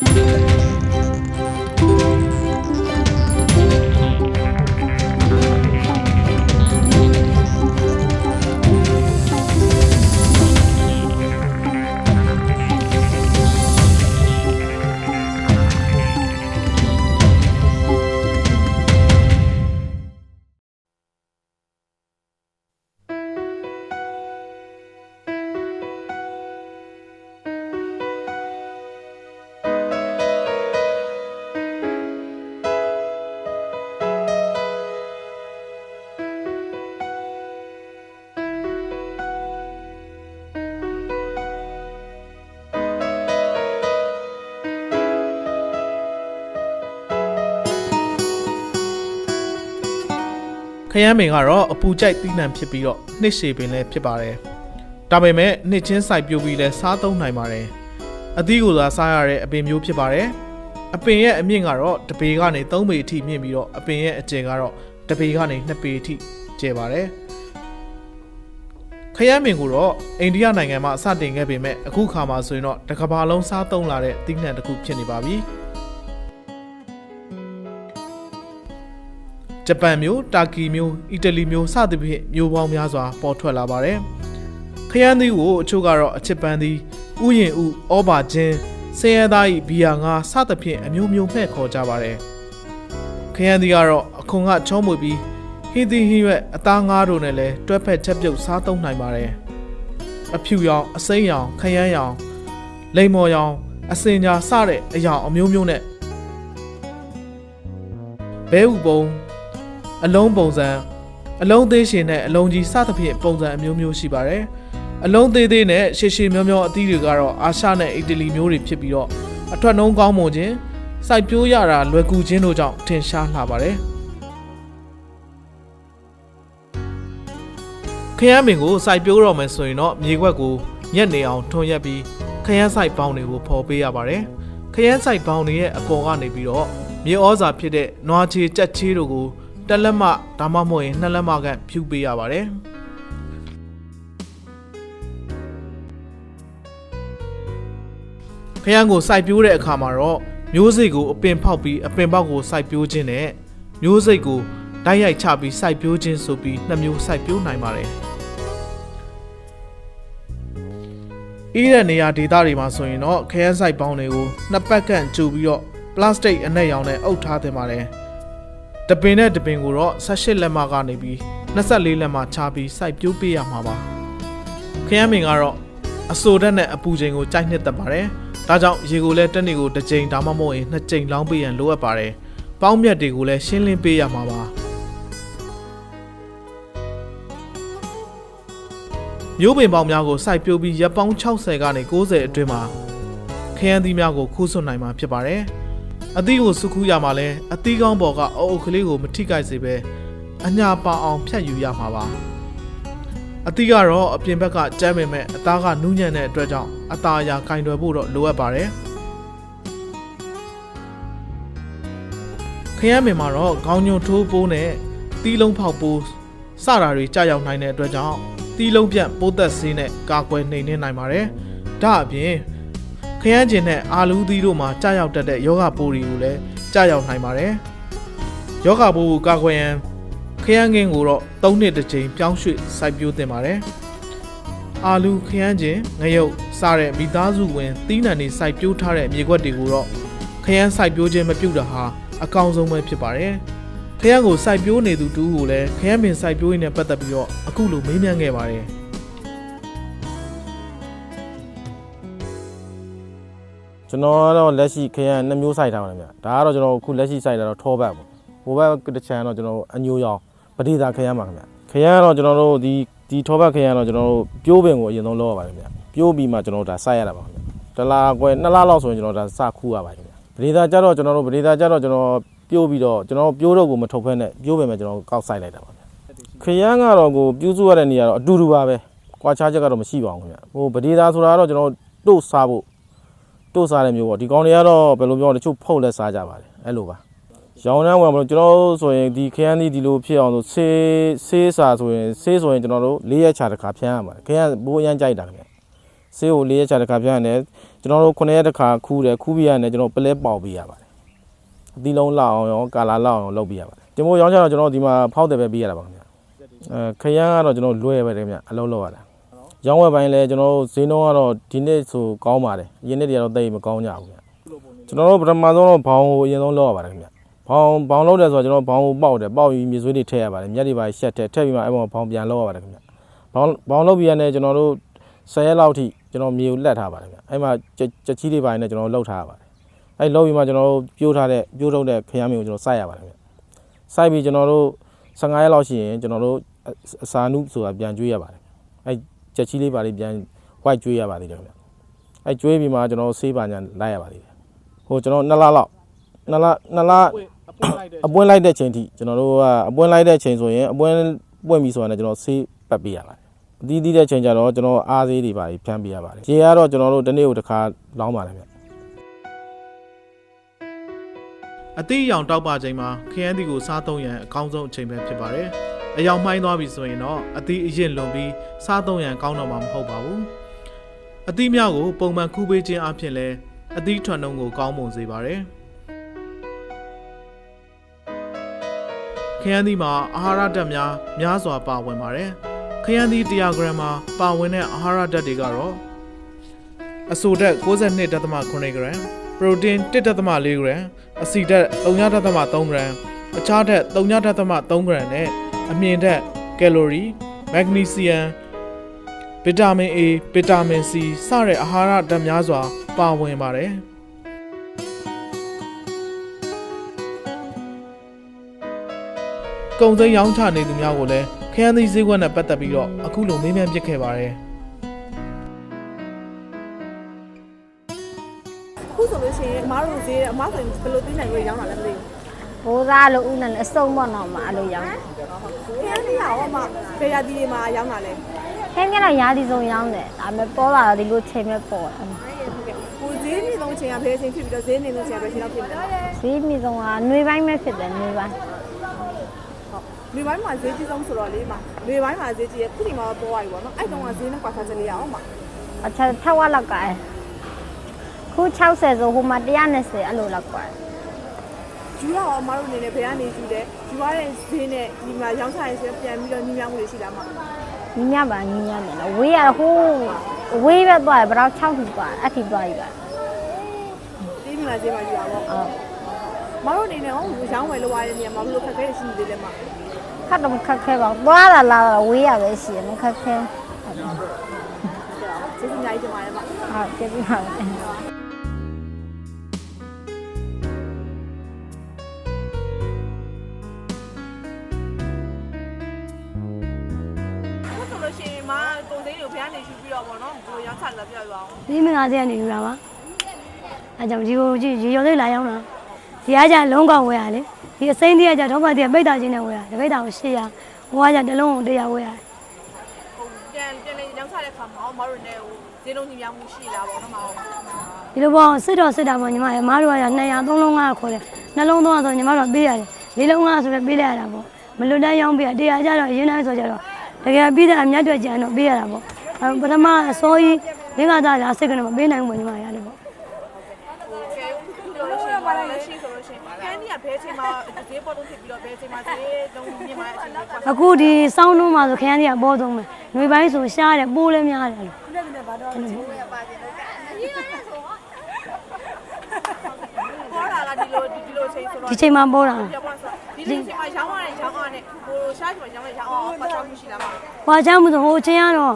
ခ ရမ်းပင်ကတော့အပူကြိုက်ပြီးနှံဖြစ်ပြီးတော့နှစ်ရှည်ပင်လည်းဖြစ်ပါတယ်။ဒါပေမဲ့နှစ်ချင်းစိုက်ပျိုးပြီးလည်းစားသုံးနိုင်ပါတယ်။အသီးကိုသာစားရတဲ့အပင်မျိုးဖြစ်ပါတယ်။အပင်ရဲ့အမြင့်ကတော့တပေကနေ3ပေအထိမြင့်ပြီးတော့အပင်ရဲ့အကျယ်ကတော့တပေကနေ2ပေအထိကျယ်ပါတယ်။ခရမ်းပင်ကိုတော့အိန္ဒိယနိုင်ငံမှာစတင်ခဲ့ပေမဲ့အခုခါမှာဆိုရင်တော့တစ်ကမ္ဘာလုံးစားသုံးလာတဲ့သီးနှံတစ်ခုဖြစ်နေပါပြီ။ ဂျပန်မျိုးတာကီမျိုးအီတလီမျိုးစသဖြင့်မျိုးပေါင်းများစွာပေါ်ထွက်လာပါတယ်။ခရမ်းသီးကိုအချို့ကတော့အချစ်ပန်းသီးဥယျင်ဥဩဘာချင်းဆင်းရဲသားဤဘီယာငါစသဖြင့်အမျိုးမျိုးမှဲ့ခေါ်ကြပါတယ်။ခရမ်းသီးကတော့အခွန်ကချောမွေပြီးဟင်းသီးဟင်းရွက်အသားငါးတို့နဲ့လည်းတွဲဖက်ချက်ပြုတ်စားသုံးနိုင်ပါတယ်။အဖြူရောင်အစိမ်းရောင်ခရမ်းရောင်လိမ္မော်ရောင်အစင်ညာစတဲ့အရာအမျိုးမျိုးနဲ့ဘဲဥပုံ အလုံးပုံစံအလုံးသေးရှင်နဲ့အလုံးကြီးစသဖြင့်ပုံစံအမျိုးမျိုးရှိပါတယ်။အလုံးသေးသေးနဲ့ရှည်ရှည်မျောမျောအသီးတွေကတော့အာရှနဲ့အီတလီမျိုးတွေဖြစ်ပြီးတော့အထွက်နှုံးကောင်းမွန်ခြင်းစိုက်ပျိုးရတာလွယ်ကူခြင်းတို့ကြောင့်ထင်ရှားလာပါတယ်။ခရမ်းပင်ကိုစိုက်ပျိုးတော့မယ်ဆိုရင်တော့မြေခွက်ကိုညက်နေအောင်ထွန်ရက်ပြီးခရမ်းစိုက်ပေါင်းတွေကိုဖော်ပေးရပါတယ်။ခရမ်းစိုက်ပေါင်းတွေရဲ့အပေါ်ကနေပြီးတော့မြေဩဇာဖြစ်တဲ့နွားချေကြက်ချေတို့ကို တက်လက်မဒါမှမဟုတ်ရင်နှစ်လက်မကဖြူပေးရပါတယ်ခရမ်းကိုစိုက်ပျိုးတဲ့အခါမှာတော့မျိုးစိတ်ကိုအပင်ဖောက်ပြီးအပင်ပေါက်ကိုစိုက်ပျိုးခြင်းနဲ့မျိုးစိတ်ကိုဓာတ်ရိုက်ချပြီးစိုက်ပျိုးခြင်းဆိုပြီးနှစ်မျိုးစိုက်ပျိုးနိုင်ပါတယ်အေးတဲ့နေရာဒေသတွေမှာဆိုရင်တော့ခရမ်းစိုက်ပေါင်းတွေကိုနှစ်ပတ်ကန့်ကျူပြီးတော့ပလတ်စတစ်အနက်ရောင်နဲ့အုပ်ထားသင့်ပါတယ် တပင်နဲ့တပင်ကိုတော့18လက်မကနေပြီး24လက်မချပြီးစိုက်ပျိုးပေးရမှာပါခရမ်းပင်ကတော့အစိုးဓာတ်နဲ့အပူချိန်ကိုကြိုက်နှစ်သက်ပါတယ်ဒါကြောင့်ရေကိုလည်းတစ်နေ့ကိုတစ်ကြိမ်ဒါမှမဟုတ်ရင်နှစ်ကြိမ်လောင်းပေးရန်လိုအပ်ပါတယ်ပေါင်းမြတ်တွေကိုလည်းရှင်းလင်းပေးရမှာပါမျိုးပင်ပေါင်းများကိုစိုက်ပျိုးပြီးရက်ပေါင်း60ကနေ90အတွင်းမှာခရမ်းသီးများကိုခူးဆွနိုင်မှာဖြစ်ပါတယ်။ အသီးကိုစုခူးရမှာလဲအသီးကောင်းပေါ်ကအအုပ်ကလေးကိုမထိခိုက်စေပဲအညာပါအောင်ဖြတ်ယူရမှာပါ။အသီးကတော့အပြင်ဘက်ကကျမ်းပေမဲ့အသားကနူးညံ့တဲ့အတွက်ကြောင့်အသားအရာကင်တွယ်ဖို့တော့လိုအပ်ပါတယ်။ခရမ်းပင်မှာတော့ခေါင်းညွန့်ထိုးပိုးနဲ့တီးလုံးဖောက်ပိုးစတာတွေကြာရောက်နိုင်တဲ့အတွက်ကြောင့်တီးလုံးပြန့်ပိုးသက်ဆေးနဲ့ကာကွယ်နှိမ်နှင်းနိုင်ပါတယ်။ဒါအပြင် ခရမ်းကျင်နဲ့အာလူးသီးတို့မှာကြာရောက်တတ်တဲ့ယောဂပိုးတွေကိုလည်းကြာရောက်နိုင်ပါတယ်။ယောဂပိုးကိုကာကွယ်ရန်ခရမ်းကင်းကိုတော့၃နှစ်တစ်ကြိမ်ပြောင်းရွှေ့စိုက်ပျိုးတင်ပါတယ်။အာလူခရမ်းကျင်ငရုတ်စားတဲ့မိသားစုဝင်သီးနှံတွေစိုက်ပျိုးထားတဲ့မြေကွက်တွေကိုတော့ခရမ်းစိုက်ပျိုးခြင်းမပြုတ်တာဟာအကောင်းဆုံးပဲဖြစ်ပါတယ်။ခရမ်းကိုစိုက်ပျိုးနေသူတူကိုလည်းခရမ်းပင်စိုက်ပျိုးရင်းနဲ့ပတ်သက်ပြီးတော့အခုလိုမေးမြန်းခဲ့ပါတယ်။ ကျွန်တော်ကတော့လက်ရှိခရမ်းနှစ်မျိုးစိုက်ထားပါတယ်ဗျဒါကတော့ကျွန်တော်အခုလက်ရှိစိုက်တာတော့ထောဘတ်ပေါ့ဟိုဘက်တစ်ချမ်းတော့ကျွန်တော်အညိုရောင်ပဋိသာခရမ်းပါခင်ဗျခရမ်းကတော့ကျွန်တော်တို့ဒီဒီထောဘတ်ခရမ်းတော့ကျွန်တော်တို့ပြိုးပင်ကိုအရင်ဆုံးလောက်ရပါတယ်ဗျပြိုးပြီးမှကျွန်တော်တို့ဒါစိုက်ရတာပါခင်ဗျတစ်လားကွယ်နှစ်လားလောက်ဆိုရင်ကျွန်တော်ဒါစခူးရပါတယ်ခင်ဗျပဋိသာကြတော့ကျွန်တော်တို့ပဋိသာကြတော့ကျွန်တော်ပြိုးပြီးတော့ကျွန်တော်ပြိုးတော့ကိုမထုတ်ဖဲနဲ့ပြိုးပင်ပဲကျွန်တော်ကောက်စိုက်လိုက်တာပါဗျခရမ်းကတော့ကိုပြူးစုရတဲ့နေရာတော့အတူတူပါပဲကွာခြားချက်ကတော့မရှိပါဘူးခင်ဗျဟိုပဋိသာဆိုတာကတော့ကျွန်တော်တို့စားဖို့ တို့စားတဲ့မျိုးပေါ့ဒီကောင်တွေကတော့ဘယ်လိုပြောလဲတချို့ဖုတ်လက်စားကြပါတယ်အဲ့လိုပါရောင်းနှမ်းဝင်မလို့ကျွန်တော်တို့ဆိုရင်ဒီခရမ်းသီးဒီလိုဖြစ်အောင်ဆိုဆေးဆေးစာဆိုရင်ဆေးဆိုရင်ကျွန်တော်တို့၄ရက်ချာတစ်ခါဖြန်းရပါတယ်ခရမ်းဘိုးအရန်ကြိုက်တာခင်ဗျဆေးကို၄ရက်ချတစ်ခါပြန်ရတယ်ကျွန်တော်တို့9ရက်တစ်ခါခူးတယ်ခူးပြီးရတယ်ကျွန်တော်ပလဲပေါက်ပေးရပါတယ်အသီးလုံးလောက်အောင်ရောကာလာလောက်အောင်လုပ်ပေးရပါတယ်တင်မိုးရောင်းချတော့ကျွန်တော်ဒီမှာဖောက်တယ်ပဲပေးရတာပါခင်ဗျအဲခရမ်းကတော့ကျွန်တော်လွှဲပဲတယ်ခင်ဗျအလုံးလောက်ရတာ ရောင်းဝယ်ပိုင်းလဲကျွန်တော်တို့ဈေးနှုန်းကတော့ဒီနေ့ဆိုကောင်းပါတယ်အရင်နေ့တည်းကတော့တိတ်မကောင်းကြဘူးခင်ဗျကျွန်တော်တို့ပထမဆုံးတော့ဘောင်ကိုအရင်ဆုံးလောက်ရပါတယ်ခင်ဗျဘောင်ဘောင်လောက်တယ်ဆိုတော့ကျွန်တော်ဘောင်ကိုပေါက်တယ်ပေါက်ပြီးမြေဆွေးတွေထည့်ရပါတယ်မြက်တွေပါရှက်ထည့်ထည့်ပြီးမှအဲ့ဘောင်ဘောင်ပြန်လောက်ရပါတယ်ခင်ဗျဘောင်ဘောင်လောက်ပြီးရတဲ့ကျွန်တော်တို့10ရက်လောက်ထိကျွန်တော်မြေကိုလက်ထားပါတယ်ခင်ဗျအဲ့မှာကြက်ချီတွေပိုင်းနဲ့ကျွန်တော်လှုပ်ထားရပါတယ်အဲ့လှုပ်ပြီးမှကျွန်တော်တို့ပြိုးထားတဲ့ပြိုးထုတ်တဲ့ခရမ်းမျိုးကိုကျွန်တော်စိုက်ရပါတယ်ခင်ဗျစိုက်ပြီးကျွန်တော်တို့15ရက်လောက်ရှိရင်ကျွန်တော်တို့အစာနုဆိုတာပြန်ကျွေးရပါတယ်အဲ့ ကြက်ချီလေးပါလေးပြန် white ကျွေးရပါသေးတယ်ခင်ဗျအဲ့ကျွေးပြီးမှကျွန်တော်ဆေးပါညာလိုက်ရပါသေးတယ်ဟိုကျွန်တော်2လလောက်2လ2လအပွင့်လိုက်တဲ့အအပွင့်လိုက်တဲ့ချိန်ထိကျွန်တော်တို့ကအပွင့်လိုက်တဲ့ချိန်ဆိုရင်အပွင့်ပွင့်ပြီဆိုတာနဲ့ကျွန်တော်ဆေးပတ်ပေးရပါတယ်အသီးသီးတဲ့ချိန်ကျတော့ကျွန်တော်အားဆေးတွေပါပြီးဖြန်းပေးရပါတယ်ခြေကတော့ကျွန်တော်တို့တစ်နေ့ကိုတစ်ခါလောင်းပါတယ်ဗျအသီးအယောင်တောက်ပါချိန်မှာခရမ်းသီးကိုစားသုံးရန်အကောင်းဆုံးအချိန်ပဲဖြစ်ပါတယ်။ အယောင်မှိုင်းသွားပြီဆိုရင်တော့အသီးအရင်လွန်ပြီးစားသုံးရန်ကောင်းတော့မှာမဟုတ်ပါဘူး။အသီးများကိုပုံမှန်ခူးပေးခြင်းအပြင်လည်းအသီးထွန်နှုံကိုကောင်းမွန်စေပါတယ်။ခရမ်းသီးမှာအာဟာရဓာတ်များများစွာပါဝင်ပါတယ်။ခရမ်းသီး100ဂရမ်မှာပါဝင်တဲ့အာဟာရဓာတ်တွေကတော့အဆိုဓာတ်62.8ဂရမ်ပရိုတင်း1.4ဂရမ်အဆီဓာတ်3.3ဂရမ်အခြားဓာတ်3.3ဂရမ်နဲ့ အမြင့်ဓာတ်ကယ်လိုရီမက်ဂနီဆီယမ်ဗီတာမင် A ဗီတာမင် C စတဲ့အာဟာရဓာတ်များစွာ ပါဝင်ပါတယ်ကုံစိမ်းရောင်းချနေသူများကိုလည်းခရမ်းသီးဈေးကွက်နဲ့ပတ်သက်ပြီးတော့အခုလိုမေးမြန်းပစ်ခဲ့ပါတယ်အခုဆိုလို့ရှိရင်အမားတို့ဈေးအမားဆိုရင်ဘယ်လိုသိနိုင်လို့ရောင်းတာလဲမသိဘိုး သားလို့ဦးနဲ့အစုံပေါ့နော်မအဲ့လိုရောင်း ဘူးခရမ်းသီးရောအမဘယ်ရာဒီတွေမှာရောင်းတာလဲ ခင်းကတော့ရာဒီဆုံးရောင်းတယ်ဒါပေမဲ့ပေါ်လာတော့ဒီလိုချိန်မဲ့ပေါ်တယ် ဟိုဈေးနေဆုံးချိန်ကဘယ်အချိန်ဖြစ်ပြီးတော့ဈေးနေဆုံးချိန်ကဘယ်အချိန်လောက်ဖြစ်လဲ ဈေးမြင့်ဆုံးကຫນွေပိုင်းပဲဖြစ်တယ်ຫນွေပိုင်း လူပိုင်းမှာဈေးကြီးဆုံးဆိုတော့လေမလူပိုင်းမှာဈေးကြီးရဲ့ခုဒီမှာပေါ်သွားပြီပေါ့နော်အဲ့တုန်းကဈေးနဲ့ကွာခြားချက်လေးရအောင်မ အချက်6ဝက်လောက်ကဲခု60ဆိုဟိုမှာ120အဲ့လိုလောက်ကွာ ယူရအောင်အမားတို့အနေနဲ့ဘယ်ကနေယူလဲယူရတဲ့ဈေးနဲ့ဒီမှာရောင်းချရင်ပြန်ပြီးတော့ညီမြောင်းမှုတွေရှိလားမညီညပါညီညတယ်နော်ဝေးရဟိုးဝေးပဲသွားတယ်ဘယ်တော့6ထိသွားအထိသွားပြီပါဒီမှာဈေးမှာယူရအောင်အော်မတို့အနေနဲ့ဟောရောင်းဝယ်လို့ရတဲ့နေရာမှာဘယ်လိုခက်ခဲတွေရှိနေသေးလဲမခတ်တော့ခက်ခဲပါဘူးသွားတာလာတာဝေးရပဲရှိတယ်မခက်ခဲကျေးဇူးအများကြီးတင်ပါတယ်မဟုတ်ကျေးဇူးပါ န်းတွေကိုဘယ်ကနေယူပြီးတော့ပေါ့နော်ဘယ်လိုရောင်းချလဲပြောပြရအောင်ဒီမင်္ဂလာစေကနေယူတာပါအဲကြောင့်ဒီကိုကြည့်ရေရော်လေးလာရောက်တာဒီကကြလုံးကောက်ဝဲရလေဒီအစိမ့်တွေကကြတော့ဘာတည်းပိတ်တာချင်းနဲ့ဝဲရတပိတ်တာကို800ဟိုကကြတစ်လုံးကို100ဝဲရဟိုပြန်ပြန်လေးရောင်းချတဲ့ခါမှာမတို့နဲ့ဟိုဈေးလုံးညီမြောင်းမှုရှိလားပေါ့နော်မဟုတ်ဒီလိုပေါ့စစ်တော့စစ်တာပေါ့ညီမရမားတို့က200 3လုံးကခေါ်တယ်နှလုံးသုံးဆိုညီမတို့ပေးရတယ်လေးလုံးကဆိုလည်းပေးလိုက်ရတာပေါ့မလွတ်တမ်းရောင်းပေးရတရားကြတော့ရင်းနှိုင်းဆိုကြတော့တကယ်ပြီးတဲ့အမြတ်တွေကြံတော့ပေးရတာပေါ့အဲ ပထမအစိုးကြီးလင်းကသားရာစိတ်ကနေမပေးနိုင်ဘူးညီမရတယ်ပေါ့ကဲအခုပြောလို့ရှိရင်မလည်းရှိဆိုလို့ရှိရင်ခန်းကြီးကဘယ်ချိန်မှာဈေးပေါ်တော့ဖြစ်ပြီးတော့ဘယ်ချိန်မှာဈေးလုံးမြင့်မှာအချိန်လေးပေါ့အခုဒီစောင်းလုံးမှာဆိုခရမ်းကြီးကပေါ်သုံးမယ်။နှွေပိုင်းဆိုရှားတယ်ပိုးလည်းများတယ်လို့ပေါ်လာလားဒီလိုဒီလိုချိန်ဆိုတော့ဒီချိန်မှာပေါ်တာပြပေါ်ဆိုဒီလိုချိန်မှာရောင်းရတဲ့ရောင်းရတဲ့ဟိုရှားချိန်မှာရောင်းရရောင်းအောင်ပတ်ချမှုရှိလားမ။ဟွာချမ်းမှုဆိုဟိုချင်းကတော့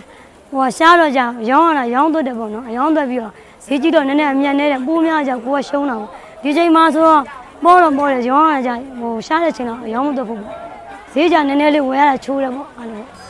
ဟိုရှားတော့ကြရောင်းရတာရောင်းသွတ်တယ်ပေါ့နော်။ရောင်းသွတ်ပြီးတော့ဈေးကြီးတော့နည်းနည်းအမြတ်နေတဲ့ပိုးများကြကိုကရှုံးတာပေါ့။ဒီချိန်မှာဆိုတော့ပေါ်တော့ပေါ်တယ်ရောင်းရကြဟိုရှားတဲ့ချိန်တော့ရောင်းမသွတ်ဘူးပေါ့။ဈေးကြနည်းနည်းလေးဝယ်ရတာချိုးတယ်ပေါ့အဲ့လိုပေါ့